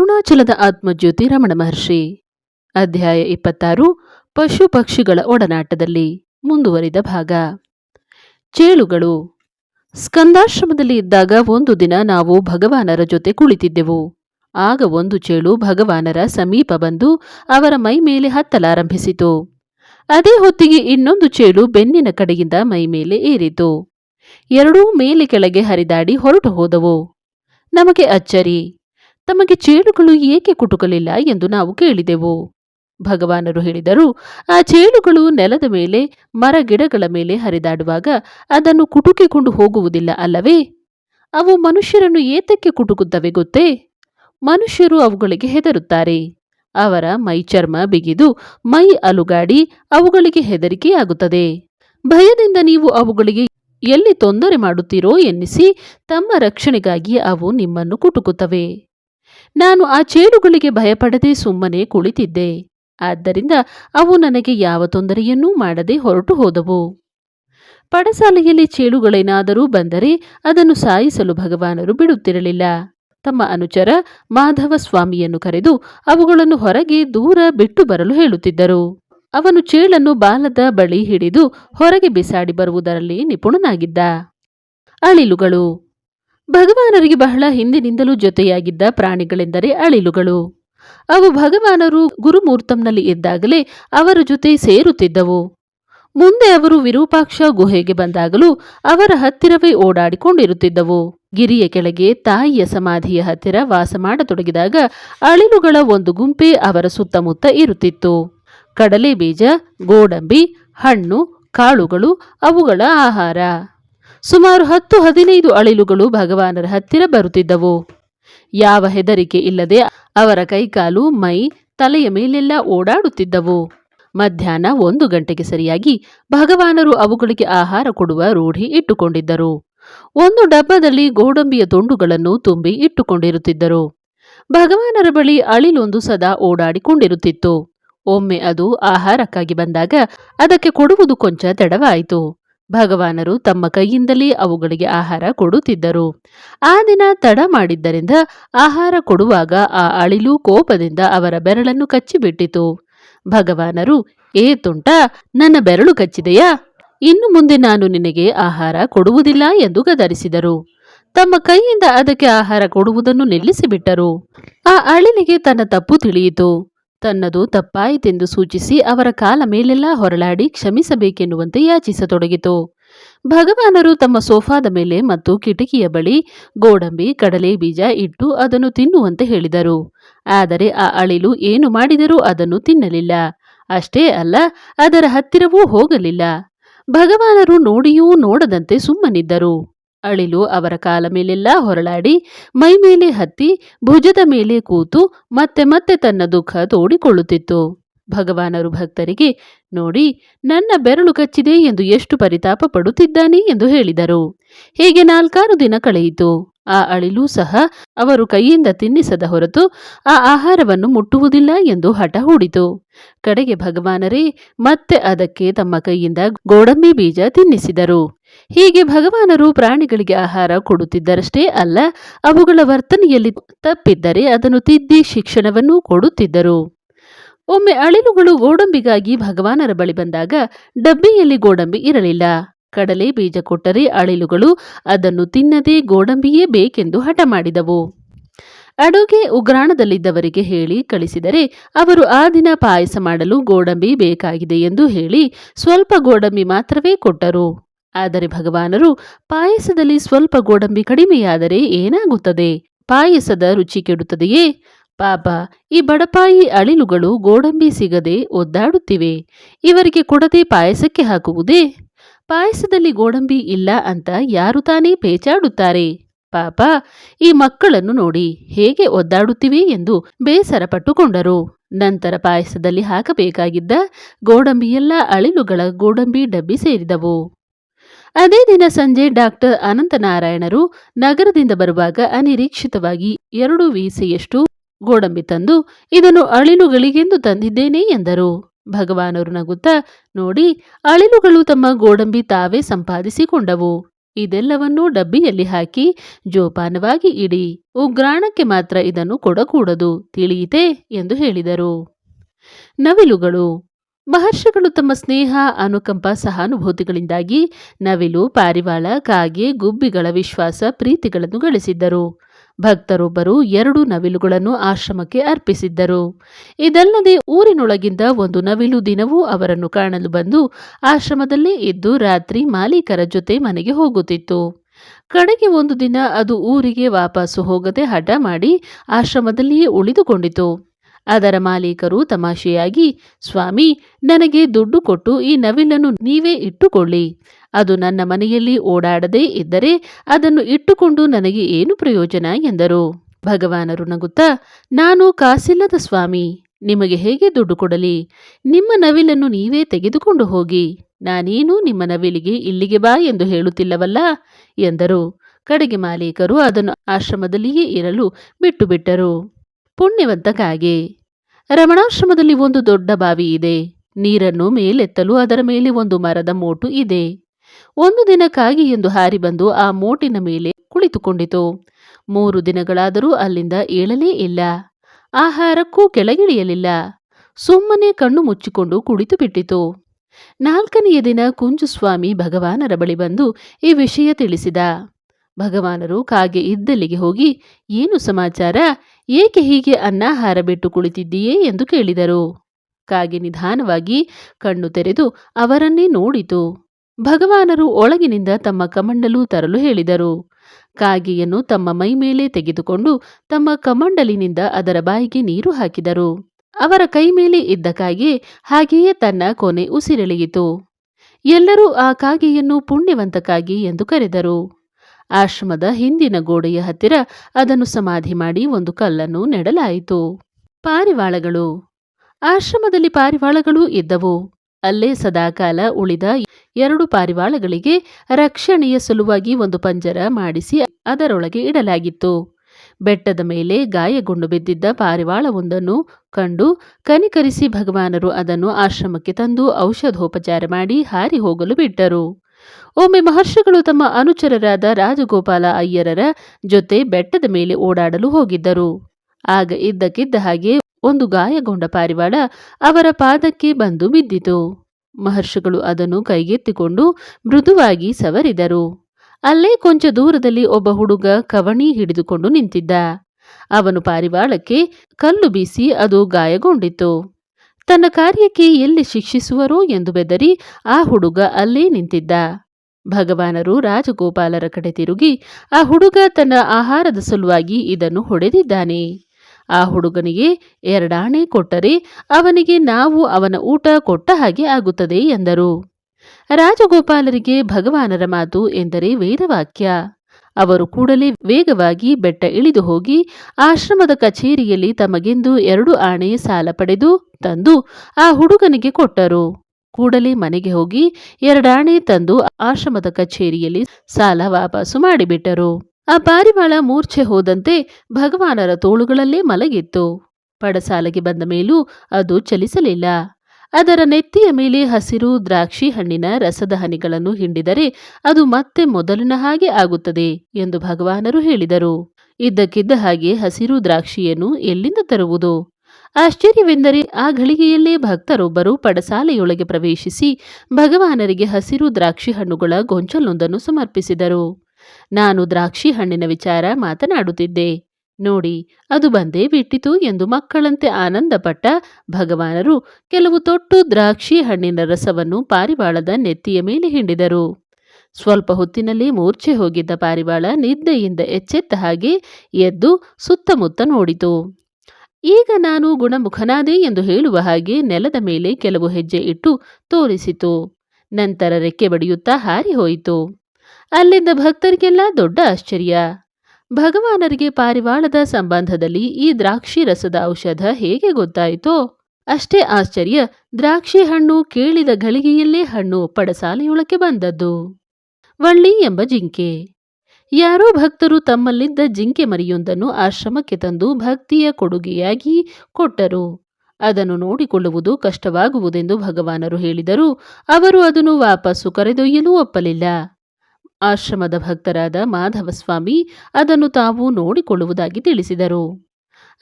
ಅರುಣಾಚಲದ ಆತ್ಮಜ್ಯೋತಿ ರಮಣ ಮಹರ್ಷಿ. ಅಧ್ಯಾಯ ಇಪ್ಪತ್ತಾರು, ಪಶು ಪಕ್ಷಿಗಳ ಒಡನಾಟದಲ್ಲಿ ಮುಂದುವರಿದ ಭಾಗ. ಚೇಳುಗಳು, ಸ್ಕಂದಾಶ್ರಮದಲ್ಲಿ ಇದ್ದಾಗ ಒಂದು ದಿನ ನಾವು ಭಗವಾನರ ಜೊತೆ ಕುಳಿತಿದ್ದೆವು. ಆಗ ಒಂದು ಚೇಳು ಭಗವಾನರ ಸಮೀಪ ಬಂದು ಅವರ ಮೈ ಮೇಲೆ ಹತ್ತಲಾರಂಭಿಸಿತು. ಅದೇ ಹೊತ್ತಿಗೆ ಇನ್ನೊಂದು ಚೇಳು ಬೆನ್ನಿನ ಕಡೆಯಿಂದ ಮೈ ಮೇಲೆ ಏರಿತು. ಎರಡೂ ಮೇಲೆ ಕೆಳಗೆ ಹರಿದಾಡಿ ಹೊರಟು ಹೋದವು. ನಮಗೆ ಅಚ್ಚರಿ ತಮಗೆ ಚೇಳುಗಳು ಏಕೆ ಕುಟುಕಲಿಲ್ಲ ಎಂದು ನಾವು ಕೇಳಿದೆವು. ಭಗವಾನರು ಹೇಳಿದರು, ಆ ಚೇಳುಗಳು ನೆಲದ ಮೇಲೆ, ಮರ ಗಿಡಗಳ ಮೇಲೆ ಹರಿದಾಡುವಾಗ ಅದನ್ನು ಕುಟುಕಿಕೊಂಡು ಹೋಗುವುದಿಲ್ಲ ಅಲ್ಲವೇ? ಅವು ಮನುಷ್ಯರನ್ನು ಏತಕ್ಕೆ ಕುಟುಕುತ್ತವೆ ಗೊತ್ತೇ? ಮನುಷ್ಯರು ಅವುಗಳಿಗೆ ಹೆದರುತ್ತಾರೆ. ಅವರ ಮೈ ಚರ್ಮ ಬಿಗಿದು, ಮೈ ಅಲುಗಾಡಿ ಅವುಗಳಿಗೆ ಹೆದರಿಕೆಯಾಗುತ್ತದೆ. ಭಯದಿಂದ ನೀವು ಅವುಗಳಿಗೆ ಎಲ್ಲಿ ತೊಂದರೆ ಮಾಡುತ್ತೀರೋ ಎನ್ನಿಸಿ, ತಮ್ಮ ರಕ್ಷಣೆಗಾಗಿ ಅವು ನಿಮ್ಮನ್ನು ಕುಟುಕುತ್ತವೆ. ನಾನು ಆ ಚೇಳುಗಳಿಗೆ ಭಯಪಡದೆ ಸುಮ್ಮನೆ ಕುಳಿತಿದ್ದೆ. ಆದ್ದರಿಂದ ಅವು ನನಗೆ ಯಾವ ತೊಂದರೆಯನ್ನೂ ಮಾಡದೆ ಹೊರಟು ಹೋದವು. ಪಡಸಾಲೆಯಲ್ಲಿ ಚೇಳುಗಳೇನಾದರೂ ಬಂದರೆ ಅದನ್ನು ಸಾಯಿಸಲು ಭಗವಾನರು ಬಿಡುತ್ತಿರಲಿಲ್ಲ. ತಮ್ಮ ಅನುಚರ ಮಾಧವ ಸ್ವಾಮಿಯನ್ನು ಕರೆದು ಅವುಗಳನ್ನು ಹೊರಗೆ ದೂರ ಬಿಟ್ಟು ಬರಲು ಹೇಳುತ್ತಿದ್ದರು. ಅವನು ಚೇಳನ್ನು ಬಾಲದ ಬಳಿ ಹಿಡಿದು ಹೊರಗೆ ಬಿಸಾಡಿ ಬರುವುದರಲ್ಲಿ ನಿಪುಣನಾಗಿದ್ದ. ಅಳಿಲುಗಳು ಭಗವಾನರಿಗೆ ಬಹಳ ಹಿಂದಿನಿಂದಲೂ ಜೊತೆಯಾಗಿದ್ದ ಪ್ರಾಣಿಗಳೆಂದರೆ ಅಳಿಲುಗಳು. ಅವು ಭಗವಾನರು ಗುರುಮೂರ್ತಂನಲ್ಲಿ ಇದ್ದಾಗಲೇ ಅವರ ಜೊತೆ ಸೇರುತ್ತಿದ್ದವು. ಮುಂದೆ ಅವರು ವಿರೂಪಾಕ್ಷ ಗುಹೆಗೆ ಬಂದಾಗಲೂ ಅವರ ಹತ್ತಿರವೇ ಓಡಾಡಿಕೊಂಡಿರುತ್ತಿದ್ದವು. ಗಿರಿಯ ಕೆಳಗೆ ತಾಯಿಯ ಸಮಾಧಿಯ ಹತ್ತಿರ ವಾಸ ಮಾಡತೊಡಗಿದಾಗ ಅಳಿಲುಗಳ ಒಂದು ಗುಂಪೆ ಅವರ ಸುತ್ತಮುತ್ತ ಇರುತ್ತಿತ್ತು. ಕಡಲೆ ಬೀಜ, ಗೋಡಂಬಿ, ಹಣ್ಣು, ಕಾಳುಗಳು, ಅವುಗಳ ಆಹಾರ. ಸುಮಾರು ಹತ್ತು ಹದಿನೈದು ಅಳಿಲುಗಳು ಭಗವಾನರ ಹತ್ತಿರ ಬರುತ್ತಿದ್ದವು. ಯಾವ ಹೆದರಿಕೆ ಇಲ್ಲದೆ ಅವರ ಕೈಕಾಲು, ಮೈ, ತಲೆಯ ಮೇಲೆಲ್ಲ ಓಡಾಡುತ್ತಿದ್ದವು. ಮಧ್ಯಾಹ್ನ ಒಂದು ಗಂಟೆಗೆ ಸರಿಯಾಗಿ ಭಗವಾನರು ಅವುಗಳಿಗೆ ಆಹಾರ ಕೊಡುವ ರೂಢಿ ಇಟ್ಟುಕೊಂಡಿದ್ದರು. ಒಂದು ಡಬ್ಬದಲ್ಲಿ ಗೋಡಂಬಿಯ ತುಂಡುಗಳನ್ನು ತುಂಬಿ ಇಟ್ಟುಕೊಂಡಿರುತ್ತಿದ್ದರು. ಭಗವಾನರ ಬಳಿ ಅಳಿಲೊಂದು ಸದಾ ಓಡಾಡಿಕೊಂಡಿರುತ್ತಿತ್ತು. ಒಮ್ಮೆ ಅದು ಆಹಾರಕ್ಕಾಗಿ ಬಂದಾಗ ಅದಕ್ಕೆ ಕೊಡುವುದು ಕೊಂಚ ತಡವಾಯಿತು. ಭಗವಾನರು ತಮ್ಮ ಕೈಯಿಂದಲೇ ಅವುಗಳಿಗೆ ಆಹಾರ ಕೊಡುತ್ತಿದ್ದರು. ಆ ದಿನ ತಡ ಮಾಡಿದ್ದರಿಂದ ಆಹಾರ ಕೊಡುವಾಗ ಆ ಅಳಿಲು ಕೋಪದಿಂದ ಅವರ ಬೆರಳನ್ನು ಕಚ್ಚಿಬಿಟ್ಟಿತು. ಭಗವಾನರು, ಏ ತುಂಟ, ನನ್ನ ಬೆರಳು ಕಚ್ಚಿದೆಯಾ? ಇನ್ನು ಮುಂದೆ ನಾನು ನಿನಗೆ ಆಹಾರ ಕೊಡುವುದಿಲ್ಲ ಎಂದು ಗದರಿಸಿದರು. ತಮ್ಮ ಕೈಯಿಂದ ಅದಕ್ಕೆ ಆಹಾರ ಕೊಡುವುದನ್ನು ನಿಲ್ಲಿಸಿಬಿಟ್ಟರು. ಆ ಅಳಿಲಿಗೆ ತನ್ನ ತಪ್ಪು ತಿಳಿಯಿತು. ತನ್ನದು ತಪ್ಪಾಯಿತೆಂದು ಸೂಚಿಸಿ ಅವರ ಕಾಲ ಮೇಲೆಲ್ಲ ಹೊರಳಾಡಿ ಕ್ಷಮಿಸಬೇಕೆನ್ನುವಂತೆ ಯಾಚಿಸತೊಡಗಿತು. ಭಗವಾನರು ತಮ್ಮ ಸೋಫಾದ ಮೇಲೆ ಮತ್ತು ಕಿಟಕಿಯ ಬಳಿ ಗೋಡಂಬಿ, ಕಡಲೆ ಬೀಜ ಇಟ್ಟು ಅದನ್ನು ತಿನ್ನುವಂತೆ ಹೇಳಿದರು. ಆದರೆ ಆ ಅಳಿಲು ಏನು ಮಾಡಿದರೂ ಅದನ್ನು ತಿನ್ನಲಿಲ್ಲ. ಅಷ್ಟೇ ಅಲ್ಲ, ಅದರ ಹತ್ತಿರವೂ ಹೋಗಲಿಲ್ಲ. ಭಗವಾನರು ನೋಡಿಯೂ ನೋಡದಂತೆ ಸುಮ್ಮನಿದ್ದರು. ಅಳಿಲು ಅವರ ಕಾಲ ಮೇಲೆಲ್ಲ ಹೊರಳಾಡಿ ಮೈ ಮೇಲೆ ಹತ್ತಿ ಭುಜದ ಮೇಲೆ ಕೂತು ಮತ್ತೆ ಮತ್ತೆ ತನ್ನ ದುಃಖ ತೋಡಿಕೊಳ್ಳುತ್ತಿತ್ತು. ಭಗವಾನರು ಭಕ್ತರಿಗೆ ನೋಡಿ, ನನ್ನ ಬೆರಳು ಕಚ್ಚಿದೆ ಎಂದು ಎಷ್ಟು ಪರಿತಾಪ ಪಡುತ್ತಿದ್ದಾನೆ ಎಂದು ಹೇಳಿದರು. ಹೀಗೆ ನಾಲ್ಕಾರು ದಿನ ಕಳೆಯಿತು. ಆ ಅಳಿಲು ಸಹ ಅವರು ಕೈಯಿಂದ ತಿನ್ನಿಸದ ಹೊರತು ಆ ಆಹಾರವನ್ನು ಮುಟ್ಟುವುದಿಲ್ಲ ಎಂದು ಹಠ ಹೂಡಿತು. ಕಡೆಗೆ ಭಗವಾನರೇ, ಮತ್ತೆ ಅದಕ್ಕೆ ತಮ್ಮ ಕೈಯಿಂದ ಗೋಡಂಬಿ ಬೀಜ ತಿನ್ನಿಸಿದರು. ಹೀಗೆ ಭಗವಾನರು ಪ್ರಾಣಿಗಳಿಗೆ ಆಹಾರ ಕೊಡುತ್ತಿದ್ದರಷ್ಟೇ ಅಲ್ಲ, ಅವುಗಳ ವರ್ತನೆಯಲ್ಲಿ ತಪ್ಪಿದ್ದರೆ ಅದನ್ನು ತಿದ್ದಿ ಶಿಕ್ಷಣವನ್ನೂ ಕೊಡುತ್ತಿದ್ದರು. ಒಮ್ಮೆ ಅಳಿಲುಗಳು ಗೋಡಂಬಿಗಾಗಿ ಭಗವಾನರ ಬಳಿ ಬಂದಾಗ ಡಬ್ಬಿಯಲ್ಲಿ ಗೋಡಂಬಿ ಇರಲಿಲ್ಲ. ಕಡಲೆ ಬೀಜ ಕೊಟ್ಟರೆ ಅಳಿಲುಗಳು ಅದನ್ನು ತಿನ್ನದೆ ಗೋಡಂಬಿಯೇ ಬೇಕೆಂದು ಹಠ ಮಾಡಿದವು. ಅಡುಗೆ ಉಗ್ರಾಣದಲ್ಲಿದ್ದವರಿಗೆ ಹೇಳಿ ಕಳಿಸಿದರೆ ಅವರು ಆ ದಿನ ಪಾಯಸ ಮಾಡಲು ಗೋಡಂಬಿ ಬೇಕಾಗಿದೆ ಎಂದು ಹೇಳಿ ಸ್ವಲ್ಪ ಗೋಡಂಬಿ ಮಾತ್ರವೇ ಕೊಟ್ಟರು. ಆದರೆ ಭಗವಾನರು ಪಾಯಸದಲ್ಲಿ ಸ್ವಲ್ಪ ಗೋಡಂಬಿ ಕಡಿಮೆಯಾದರೆ ಏನಾಗುತ್ತದೆ? ಪಾಯಸದ ರುಚಿ ಕೆಡುತ್ತದೆಯೇ? ಪಾಪ, ಈ ಬಡಪಾಯಿ ಅಳಿಲುಗಳು ಗೋಡಂಬಿ ಸಿಗದೆ ಒದ್ದಾಡುತ್ತಿವೆ. ಇವರಿಗೆ ಕೊಡದೆ ಪಾಯಸಕ್ಕೆ ಹಾಕುವುದೇ? ಪಾಯಸದಲ್ಲಿ ಗೋಡಂಬಿ ಇಲ್ಲ ಅಂತ ಯಾರು ತಾನೇ ಪೇಚಾಡುತ್ತಾರೆ? ಪಾಪ, ಈ ಮಕ್ಕಳನ್ನು ನೋಡಿ ಹೇಗೆ ಒದ್ದಾಡುತ್ತಿವೆ ಎಂದು ಬೇಸರ ಪಟ್ಟುಕೊಂಡರು ನಂತರ ಪಾಯಸದಲ್ಲಿ ಹಾಕಬೇಕಾಗಿದ್ದ ಗೋಡಂಬಿಯೆಲ್ಲ ಅಳಿಲುಗಳ ಗೋಡಂಬಿ ಡಬ್ಬಿ ಸೇರಿದವು. ಅದೇ ದಿನ ಸಂಜೆ ಡಾಕ್ಟರ್ ಅನಂತನಾರಾಯಣರು ನಗರದಿಂದ ಬರುವಾಗ ಅನಿರೀಕ್ಷಿತವಾಗಿ ಎರಡು ವೀಸೆಯಷ್ಟು ಗೋಡಂಬಿ ತಂದು, ಇದನ್ನು ಅಳಿಲುಗಳಿಗೆಂದು ತಂದಿದ್ದೇನೆ ಎಂದರು. ಭಗವಾನರು ನಗುತ್ತ ನೋಡಿ ಅಳಿಲುಗಳು ತಮ್ಮ ಗೋಡಂಬಿ ತಾವೇ ಸಂಪಾದಿಸಿಕೊಂಡವು. ಇದೆಲ್ಲವನ್ನೂ ಡಬ್ಬಿಯಲ್ಲಿ ಹಾಕಿ ಜೋಪಾನವಾಗಿ ಇಡಿ. ಉಗ್ರಾಣಕ್ಕೆ ಮಾತ್ರ ಇದನ್ನು ಕೊಡಕೂಡದು, ತಿಳಿಯಿತೆ ಎಂದು ಹೇಳಿದರು. ನವಿಲುಗಳು ಮಹರ್ಷಿಗಳು ತಮ್ಮ ಸ್ನೇಹ, ಅನುಕಂಪ, ಸಹಾನುಭೂತಿಗಳಿಂದಾಗಿ ನವಿಲು, ಪಾರಿವಾಳ, ಕಾಗೆ, ಗುಬ್ಬಿಗಳ ವಿಶ್ವಾಸ, ಪ್ರೀತಿಗಳನ್ನು ಗಳಿಸಿದ್ದರು. ಭಕ್ತರೊಬ್ಬರು ಎರಡು ನವಿಲುಗಳನ್ನು ಆಶ್ರಮಕ್ಕೆ ಅರ್ಪಿಸಿದ್ದರು. ಇದಲ್ಲದೆ ಊರಿನೊಳಗಿಂದ ಒಂದು ನವಿಲು ದಿನವೂ ಅವರನ್ನು ಕಾಣಲು ಬಂದು ಆಶ್ರಮದಲ್ಲೇ ಇದ್ದು ರಾತ್ರಿ ಮಾಲೀಕರ ಜೊತೆ ಮನೆಗೆ ಹೋಗುತ್ತಿತ್ತು. ಕಡೆಗೆ ಒಂದು ದಿನ ಅದು ಊರಿಗೆ ವಾಪಸ್ಸು ಹೋಗದೆ ಹಠ ಮಾಡಿ ಆಶ್ರಮದಲ್ಲಿಯೇ ಉಳಿದುಕೊಂಡಿತು. ಅದರ ಮಾಲೀಕರು ತಮಾಷೆಯಾಗಿ, ಸ್ವಾಮಿ, ನನಗೆ ದುಡ್ಡು ಕೊಟ್ಟು ಈ ನವಿಲನ್ನು ನೀವೇ ಇಟ್ಟುಕೊಳ್ಳಿ. ಅದು ನನ್ನ ಮನೆಯಲ್ಲಿ ಓಡಾಡದೇ ಇದ್ದರೆ ಅದನ್ನು ಇಟ್ಟುಕೊಂಡು ನನಗೆ ಏನು ಪ್ರಯೋಜನ? ಎಂದರು. ಭಗವಾನರು ನಗುತ್ತಾ, ನಾನು ಕಾಸಿಲ್ಲದ ಸ್ವಾಮಿ, ನಿಮಗೆ ಹೇಗೆ ದುಡ್ಡು ಕೊಡಲಿ? ನಿಮ್ಮ ನವಿಲನ್ನು ನೀವೇ ತೆಗೆದುಕೊಂಡು ಹೋಗಿ. ನಾನೇನು ನಿಮ್ಮ ನವಿಲಿಗೆ ಇಲ್ಲಿಗೆ ಬಾ ಎಂದು ಹೇಳುತ್ತಿಲ್ಲವಲ್ಲ? ಎಂದರು. ಕಡೆಗೆ ಮಾಲೀಕರು ಅದನ್ನು ಆಶ್ರಮದಲ್ಲಿಯೇ ಇರಲು ಬಿಟ್ಟು ಬಿಟ್ಟರು. ಪುಣ್ಯವಂತ ಕಾಗೆ ರಮಣಾಶ್ರಮದಲ್ಲಿ ಒಂದು ದೊಡ್ಡ ಬಾವಿ ಇದೆ. ನೀರನ್ನು ಮೇಲೆತ್ತಲು ಅದರ ಮೇಲೆ ಒಂದು ಮರದ ಮೋಟು ಇದೆ. ಒಂದು ದಿನಕ್ಕಾಗಿ ಎಂದು ಹಾರಿ ಬಂದು ಆ ಮೋಟಿನ ಮೇಲೆ ಕುಳಿತುಕೊಂಡಿತು. ಮೂರು ದಿನಗಳಾದರೂ ಅಲ್ಲಿಂದ ಏಳಲೇ ಇಲ್ಲ. ಆಹಾರಕ್ಕೂ ಕೆಳಗಿಳಿಯಲಿಲ್ಲ ಸುಮ್ಮನೆ ಕಣ್ಣು ಮುಚ್ಚಿಕೊಂಡು ಕುಳಿತು ಬಿಟ್ಟಿತು. ನಾಲ್ಕನೆಯ ದಿನ ಕುಂಜುಸ್ವಾಮಿ ಭಗವಾನರ ಬಳಿ ಬಂದು ಈ ವಿಷಯ ತಿಳಿಸಿದ. ಭಗವಾನರು ಕಾಗೆ ಇದ್ದಲ್ಲಿಗೆ ಹೋಗಿ, ಏನು ಸಮಾಚಾರ? ಏಕೆ ಹೀಗೆ ಅನ್ನಾಹಾರ ಬಿಟ್ಟು ಕುಳಿತಿದ್ದೀಯೇ? ಎಂದು ಕೇಳಿದರು. ಕಾಗೆ ನಿಧಾನವಾಗಿ ಕಣ್ಣು ತೆರೆದು ಅವರನ್ನೇ ನೋಡಿತು. ಭಗವಾನರು ಒಳಗಿನಿಂದ ತಮ್ಮ ಕಮಂಡಲು ತರಲು ಹೇಳಿದರು. ಕಾಗೆಯನ್ನು ತಮ್ಮ ಮೈ ಮೇಲೆ ತೆಗೆದುಕೊಂಡು ತಮ್ಮ ಕಮಂಡಲಿನಿಂದ ಅದರ ಬಾಯಿಗೆ ನೀರು ಹಾಕಿದರು. ಅವರ ಕೈ ಮೇಲೆ ಇದ್ದ ಕಾಗೆ ಹಾಗೆಯೇ ತನ್ನ ಕೊನೆ ಉಸಿರೆಳೆಯಿತು. ಎಲ್ಲರೂ ಆ ಕಾಗೆಯನ್ನು ಪುಣ್ಯವಂತ ಕಾಗೆ ಎಂದು ಕರೆದರು. ಆಶ್ರಮದ ಹಿಂದಿನ ಗೋಡೆಯ ಹತ್ತಿರ ಅದನ್ನು ಸಮಾಧಿ ಮಾಡಿ ಒಂದು ಕಲ್ಲನ್ನು ನೆಡಲಾಯಿತು. ಪಾರಿವಾಳಗಳು. ಆಶ್ರಮದಲ್ಲಿ ಪಾರಿವಾಳಗಳೂ ಇದ್ದವು. ಅಲ್ಲೇ ಸದಾಕಾಲ ಉಳಿದ ಎರಡು ಪಾರಿವಾಳಗಳಿಗೆ ರಕ್ಷಣೆಯ ಸಲುವಾಗಿ ಒಂದು ಪಂಜರ ಮಾಡಿಸಿ ಅದರೊಳಗೆ ಇಡಲಾಗಿತ್ತು. ಬೆಟ್ಟದ ಮೇಲೆ ಗಾಯಗೊಂಡು ಬಿದ್ದಿದ್ದ ಪಾರಿವಾಳವೊಂದನ್ನು ಕಂಡು ಕನಿಕರಿಸಿ ಭಗವಾನರು ಅದನ್ನು ಆಶ್ರಮಕ್ಕೆ ತಂದು ಔಷಧೋಪಚಾರ ಮಾಡಿ ಹಾರಿ ಹೋಗಲು ಬಿಟ್ಟರು. ಒಮ್ಮೆ ಮಹರ್ಷಿಗಳು ತಮ್ಮ ಅನುಚರರಾದ ರಾಜಗೋಪಾಲ ಅಯ್ಯರರ ಜೊತೆ ಬೆಟ್ಟದ ಮೇಲೆ ಓಡಾಡಲು ಹೋಗಿದ್ದರು. ಆಗ ಇದ್ದಕ್ಕಿದ್ದ ಹಾಗೆ ಒಂದು ಗಾಯಗೊಂಡ ಪಾರಿವಾಳ ಅವರ ಪಾದಕ್ಕೆ ಬಂದು ಬಿದ್ದಿತು. ಮಹರ್ಷಿಗಳು ಅದನ್ನು ಕೈಗೆತ್ತಿಕೊಂಡು ಮೃದುವಾಗಿ ಸವರಿದರು. ಅಲ್ಲೇ ಕೊಂಚ ದೂರದಲ್ಲಿ ಒಬ್ಬ ಹುಡುಗ ಕವಣಿ ಹಿಡಿದುಕೊಂಡು ನಿಂತಿದ್ದ. ಅವನು ಪಾರಿವಾಳಕ್ಕೆ ಕಲ್ಲು ಬೀಸಿ ಅದು ಗಾಯಗೊಂಡಿತು ತನ್ನ ಕಾರ್ಯಕ್ಕೆ ಎಲ್ಲಿ ಶಿಕ್ಷಿಸುವರೋ ಎಂದು ಬೆದರಿ ಆ ಹುಡುಗ ಅಲ್ಲೇ ನಿಂತಿದ್ದ. ಭಗವಾನರು ರಾಜಗೋಪಾಲರ ಕಡೆ ತಿರುಗಿ ಆ ಹುಡುಗ ತನ್ನ ಆಹಾರದ ಸಲುವಾಗಿ ಇದನ್ನು ಹೊಡೆದಿದ್ದಾನೆ. ಆ ಹುಡುಗನಿಗೆ ಎರಡಾಣೆ ಕೊಟ್ಟರೆ ಅವನಿಗೆ ನಾವು ಅವನ ಊಟ ಕೊಟ್ಟ ಹಾಗೆ ಆಗುತ್ತದೆ ಎಂದರು. ರಾಜಗೋಪಾಲರಿಗೆ ಭಗವಾನರ ಮಾತು ಎಂದರೆ ವೇದವಾಕ್ಯ. ಅವರು ಕೂಡಲೇ ವೇಗವಾಗಿ ಬೆಟ್ಟ ಇಳಿದು ಹೋಗಿ ಆಶ್ರಮದ ಕಚೇರಿಯಲ್ಲಿ ತಮಗೆಂದು ಎರಡು ಆಣೆ ಸಾಲ ಪಡೆದು ತಂದು ಆ ಹುಡುಗನಿಗೆ ಕೊಟ್ಟರು. ಕೂಡಲೇ ಮನೆಗೆ ಹೋಗಿ ಎರಡಾಣೆ ತಂದು ಆಶ್ರಮದ ಕಚೇರಿಯಲ್ಲಿ ಸಾಲ ವಾಪಸು ಮಾಡಿಬಿಟ್ಟರು. ಆ ಪಾರಿವಾಳ ಮೂರ್ಛೆ ಹೋದಂತೆ ಭಗವಾನರ ತೋಳುಗಳಲ್ಲೇ ಮಲಗಿತ್ತು. ಪಡಸಾಲೆಗೆ ಬಂದ ಮೇಲೂ ಅದು ಚಲಿಸಲಿಲ್ಲ. ಅದರ ನೆತ್ತಿಯ ಮೇಲೆ ಹಸಿರು ದ್ರಾಕ್ಷಿ ಹಣ್ಣಿನ ರಸದ ಹನಿಗಳನ್ನು ಹಿಂಡಿದರೆ ಅದು ಮತ್ತೆ ಮೊದಲಿನ ಹಾಗೆ ಆಗುತ್ತದೆ ಎಂದು ಭಗವಾನರು ಹೇಳಿದರು. ಇದ್ದಕ್ಕಿದ್ದ ಹಾಗೆ ಹಸಿರು ದ್ರಾಕ್ಷಿಯನ್ನು ಎಲ್ಲಿಂದ ತರುವುದು? ಆಶ್ಚರ್ಯವೆಂದರೆ ಆ ಘಳಿಗೆಯಲ್ಲೇ ಭಕ್ತರೊಬ್ಬರು ಪಡಸಾಲೆಯೊಳಗೆ ಪ್ರವೇಶಿಸಿ ಭಗವಾನರಿಗೆ ಹಸಿರು ದ್ರಾಕ್ಷಿ ಹಣ್ಣುಗಳ ಗೊಂಚಲೊಂದನ್ನು ಸಮರ್ಪಿಸಿದರು. ನಾನು ದ್ರಾಕ್ಷಿ ಹಣ್ಣಿನ ವಿಚಾರ ಮಾತನಾಡುತ್ತಿದ್ದೆ. ನೋಡಿ, ಅದು ಬಂದೇ ಬಿಟ್ಟಿತು ಎಂದು ಮಕ್ಕಳಂತೆ ಆನಂದಪಟ್ಟ ಭಗವಾನರು ಕೆಲವು ತೊಟ್ಟು ದ್ರಾಕ್ಷಿ ಹಣ್ಣಿನ ರಸವನ್ನು ಪಾರಿವಾಳದ ನೆತ್ತಿಯ ಮೇಲೆ ಹಿಂಡಿದರು. ಸ್ವಲ್ಪ ಹೊತ್ತಿನಲ್ಲಿ ಮೂರ್ಛೆ ಹೋಗಿದ್ದ ಪಾರಿವಾಳ ನಿದ್ದೆಯಿಂದ ಎಚ್ಚೆತ್ತ ಹಾಗೆ ಎದ್ದು ಸುತ್ತಮುತ್ತ ನೋಡಿತು. ಈಗ ನಾನು ಗುಣಮುಖನಾದೆ ಎಂದು ಹೇಳುವ ಹಾಗೆ ನೆಲದ ಮೇಲೆ ಕೆಲವು ಹೆಜ್ಜೆ ಇಟ್ಟು ತೋರಿಸಿತು. ನಂತರ ರೆಕ್ಕೆ ಬಡಿಯುತ್ತಾ ಹಾರಿ ಹೋಯಿತು. ಅಲ್ಲಿದ್ದ ಭಕ್ತರಿಗೆಲ್ಲ ದೊಡ್ಡ ಆಶ್ಚರ್ಯ. ಭಗವಾನರಿಗೆ ಪಾರಿವಾಳದ ಸಂಬಂಧದಲ್ಲಿ ಈ ದ್ರಾಕ್ಷಿ ರಸದ ಔಷಧ ಹೇಗೆ ಗೊತ್ತಾಯಿತೋ ಅಷ್ಟೇ ಆಶ್ಚರ್ಯ ದ್ರಾಕ್ಷಿ ಹಣ್ಣು ಕೇಳಿದ ಘಳಿಗೆಯಲ್ಲೇ ಹಣ್ಣು ಪಡಸಾಲೆಯೊಳಕ್ಕೆ ಬಂದದ್ದು. ವಳ್ಳಿ ಎಂಬ ಜಿಂಕೆ. ಯಾರೋ ಭಕ್ತರು ತಮ್ಮಲ್ಲಿದ್ದ ಜಿಂಕೆ ಮರಿಯೊಂದನ್ನು ಆಶ್ರಮಕ್ಕೆ ತಂದು ಭಕ್ತಿಯ ಕೊಡುಗೆಯಾಗಿ ಕೊಟ್ಟರು. ಅದನ್ನು ನೋಡಿಕೊಳ್ಳುವುದು ಕಷ್ಟವಾಗುವುದೆಂದು ಭಗವಾನರು ಹೇಳಿದರು. ಅವರು ಅದನ್ನು ವಾಪಸ್ಸು ಕರೆದೊಯ್ಯಲು ಒಪ್ಪಲಿಲ್ಲ. ಆಶ್ರಮದ ಭಕ್ತರಾದ ಮಾಧವಸ್ವಾಮಿ ಅದನ್ನು ತಾವು ನೋಡಿಕೊಳ್ಳುವುದಾಗಿ ತಿಳಿಸಿದರು.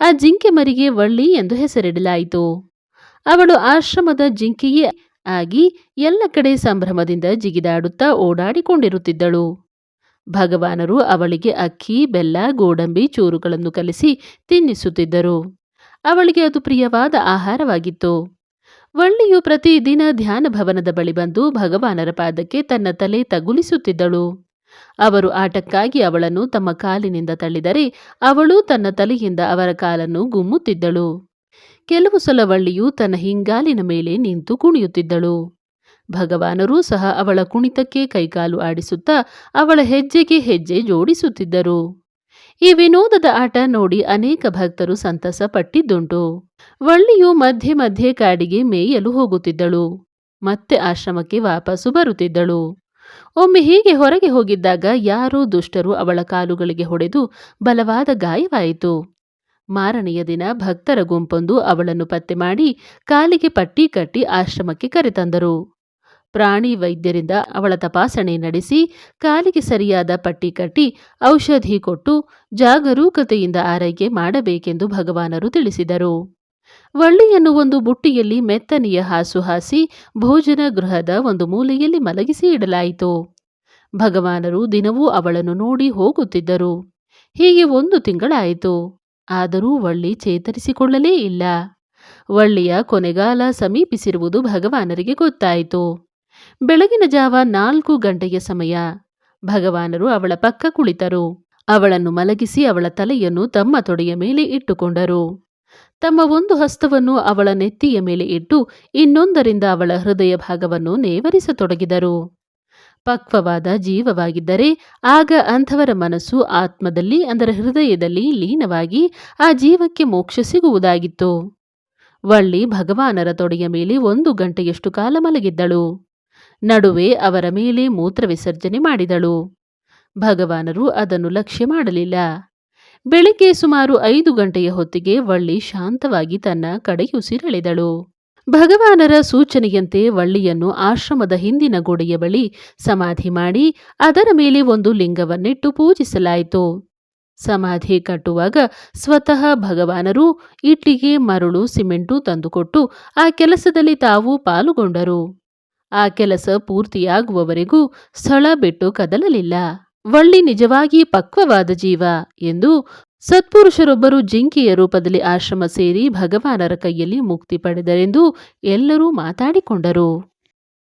ಆ ಜಿಂಕೆ ಮರಿಗೆ ವಳ್ಳಿ ಎಂದು ಹೆಸರಿಡಲಾಯಿತು. ಅವಳು ಆಶ್ರಮದ ಜಿಂಕೆಯೇ ಆಗಿ ಎಲ್ಲ ಕಡೆ ಸಂಭ್ರಮದಿಂದ ಜಿಗಿದಾಡುತ್ತಾ ಓಡಾಡಿಕೊಂಡಿರುತ್ತಿದ್ದಳು. ಭಗವಾನರು ಅವಳಿಗೆ ಅಕ್ಕಿ, ಬೆಲ್ಲ, ಗೋಡಂಬಿ, ಚೂರುಗಳನ್ನು ಕಲಿಸಿ ತಿನ್ನಿಸುತ್ತಿದ್ದರು. ಅವಳಿಗೆ ಅದು ಪ್ರಿಯವಾದ ಆಹಾರವಾಗಿತ್ತು. ವಳ್ಳಿಯು ಪ್ರತಿದಿನ ಧ್ಯಾನ ಭವನದ ಬಳಿ ಬಂದು ಭಗವಾನರ ಪಾದಕ್ಕೆ ತನ್ನ ತಲೆ ತಗುಲಿಸುತ್ತಿದ್ದಳು. ಅವರು ಆಟಕ್ಕಾಗಿ ಅವಳನ್ನು ತಮ್ಮ ಕಾಲಿನಿಂದ ತಳ್ಳಿದರೆ ಅವಳು ತನ್ನ ತಲೆಯಿಂದ ಅವರ ಕಾಲನ್ನು ಗುಮ್ಮುತ್ತಿದ್ದಳು. ಕೆಲವು ಸಲ ವಳ್ಳಿಯು ತನ್ನ ಹಿಂಗಾಲಿನ ಮೇಲೆ ನಿಂತು ಕುಣಿಯುತ್ತಿದ್ದಳು. ಭಗವಾನರೂ ಸಹ ಅವಳ ಕುಣಿತಕ್ಕೆ ಕೈಕಾಲು ಆಡಿಸುತ್ತಾ ಅವಳ ಹೆಜ್ಜೆಗೆ ಹೆಜ್ಜೆ ಜೋಡಿಸುತ್ತಿದ್ದರು. ಈ ವಿನೋದದ ಆಟ ನೋಡಿ ಅನೇಕ ಭಕ್ತರು ಸಂತಸ ಪಟ್ಟಿದ್ದುಂಟು ವಳ್ಳಿಯು ಮಧ್ಯೆ ಮಧ್ಯೆ ಕಾಡಿಗೆ ಮೇಯಲು ಹೋಗುತ್ತಿದ್ದಳು. ಮತ್ತೆ ಆಶ್ರಮಕ್ಕೆ ವಾಪಸ್ಸು ಬರುತ್ತಿದ್ದಳು. ಒಮ್ಮೆ ಹೀಗೆ ಹೊರಗೆ ಹೋಗಿದ್ದಾಗ ಯಾರೋ ದುಷ್ಟರು ಅವಳ ಕಾಲುಗಳಿಗೆ ಹೊಡೆದು ಬಲವಾದ ಗಾಯವಾಯಿತು. ಮಾರನೆಯ ದಿನ ಭಕ್ತರ ಗುಂಪೊಂದು ಅವಳನ್ನು ಪತ್ತೆ ಮಾಡಿ ಕಾಲಿಗೆ ಪಟ್ಟಿ ಕಟ್ಟಿ ಆಶ್ರಮಕ್ಕೆ ಕರೆತಂದರು. ಪ್ರಾಣಿ ವೈದ್ಯರಿಂದ ಅವಳ ತಪಾಸಣೆ ನಡೆಸಿ ಕಾಲಿಗೆ ಸರಿಯಾದ ಪಟ್ಟಿ ಕಟ್ಟಿ ಔಷಧಿ ಕೊಟ್ಟು ಜಾಗರೂಕತೆಯಿಂದ ಆರೈಕೆ ಮಾಡಬೇಕೆಂದು ಭಗವಾನರು ತಿಳಿಸಿದರು. ವಳ್ಳಿಯನ್ನು ಒಂದು ಬುಟ್ಟಿಯಲ್ಲಿ ಮೆತ್ತನೆಯ ಹಾಸು ಹಾಸಿ ಭೋಜನ ಗೃಹದ ಒಂದು ಮೂಲೆಯಲ್ಲಿ ಮಲಗಿಸಿ ಇಡಲಾಯಿತು. ಭಗವಾನರು ದಿನವೂ ಅವಳನ್ನು ನೋಡಿ ಹೋಗುತ್ತಿದ್ದರು. ಹೀಗೆ ಒಂದು ತಿಂಗಳಾಯಿತು. ಆದರೂ ವಳ್ಳಿ ಚೇತರಿಸಿಕೊಳ್ಳಲೇ ಇಲ್ಲ. ವಳ್ಳಿಯ ಕೊನೆಗಾಲ ಸಮೀಪಿಸಿರುವುದು ಭಗವಾನರಿಗೆ ಗೊತ್ತಾಯಿತು. ಬೆಳಗಿನ ಜಾವ ನಾಲ್ಕು ಗಂಟೆಯ ಸಮಯ. ಭಗವಾನರು ಅವಳ ಪಕ್ಕ ಕುಳಿತರು. ಅವಳನ್ನು ಮಲಗಿಸಿ ಅವಳ ತಲೆಯನ್ನು ತಮ್ಮ ತೊಡೆಯ ಮೇಲೆ ಇಟ್ಟುಕೊಂಡರು. ತಮ್ಮ ಒಂದು ಹಸ್ತವನ್ನು ಅವಳ ನೆತ್ತಿಯ ಮೇಲೆ ಇಟ್ಟು ಇನ್ನೊಂದರಿಂದ ಅವಳ ಹೃದಯ ಭಾಗವನ್ನು ನೇವರಿಸತೊಡಗಿದರು. ಪಕ್ವವಾದ ಜೀವವಾಗಿದ್ದರೆ ಆಗ ಅಂಥವರ ಮನಸ್ಸು ಆತ್ಮದಲ್ಲಿ ಅಂದರೆ ಹೃದಯದಲ್ಲಿ ಲೀನವಾಗಿ ಆ ಜೀವಕ್ಕೆ ಮೋಕ್ಷ ಸಿಗುವುದಾಗಿತ್ತು. ವಳ್ಳಿ ಭಗವಾನರ ತೊಡೆಯ ಮೇಲೆ ಒಂದು ಗಂಟೆಯಷ್ಟು ಕಾಲ ಮಲಗಿದ್ದಳು. ನಡುವೆ ಅವರ ಮೇಲೆ ಮೂತ್ರ ವಿಸರ್ಜನೆ ಮಾಡಿದಳು. ಭಗವಾನರು ಅದನ್ನು ಲಕ್ಷ್ಯ ಮಾಡಲಿಲ್ಲ. ಬೆಳಿಗ್ಗೆ ಸುಮಾರು ಐದು ಗಂಟೆಯ ಹೊತ್ತಿಗೆ ವಳ್ಳಿ ಶಾಂತವಾಗಿ ತನ್ನ ಕಡೆಯುಸಿರೆಳೆದಳು ಭಗವಾನರ ಸೂಚನೆಯಂತೆ ವಳ್ಳಿಯನ್ನು ಆಶ್ರಮದ ಹಿಂದಿನ ಗೋಡೆಯ ಬಳಿ ಸಮಾಧಿ ಮಾಡಿ ಅದರ ಮೇಲೆ ಒಂದು ಲಿಂಗವನ್ನಿಟ್ಟು ಪೂಜಿಸಲಾಯಿತು. ಸಮಾಧಿ ಕಟ್ಟುವಾಗ ಸ್ವತಃ ಭಗವಾನರು ಇಟ್ಟಿಗೆ, ಮರಳು, ಸಿಮೆಂಟು ತಂದುಕೊಟ್ಟು ಆ ಕೆಲಸದಲ್ಲಿ ತಾವು ಪಾಲುಗೊಂಡರು. ಆ ಕೆಲಸ ಪೂರ್ತಿಯಾಗುವವರೆಗೂ ಸ್ಥಳ ಬಿಟ್ಟು ಕದಲಲಿಲ್ಲ. ವಳ್ಳಿ ನಿಜವಾಗಿ ಪಕ್ವವಾದ ಜೀವ ಎಂದು ಸತ್ಪುರುಷರೊಬ್ಬರು ಜಿಂಕೆಯ ರೂಪದಲ್ಲಿ ಆಶ್ರಮ ಸೇರಿ ಭಗವಾನರ ಕೈಯಲ್ಲಿ ಮುಕ್ತಿ ಪಡೆದರೆಂದು ಎಲ್ಲರೂ ಮಾತಾಡಿಕೊಂಡರು.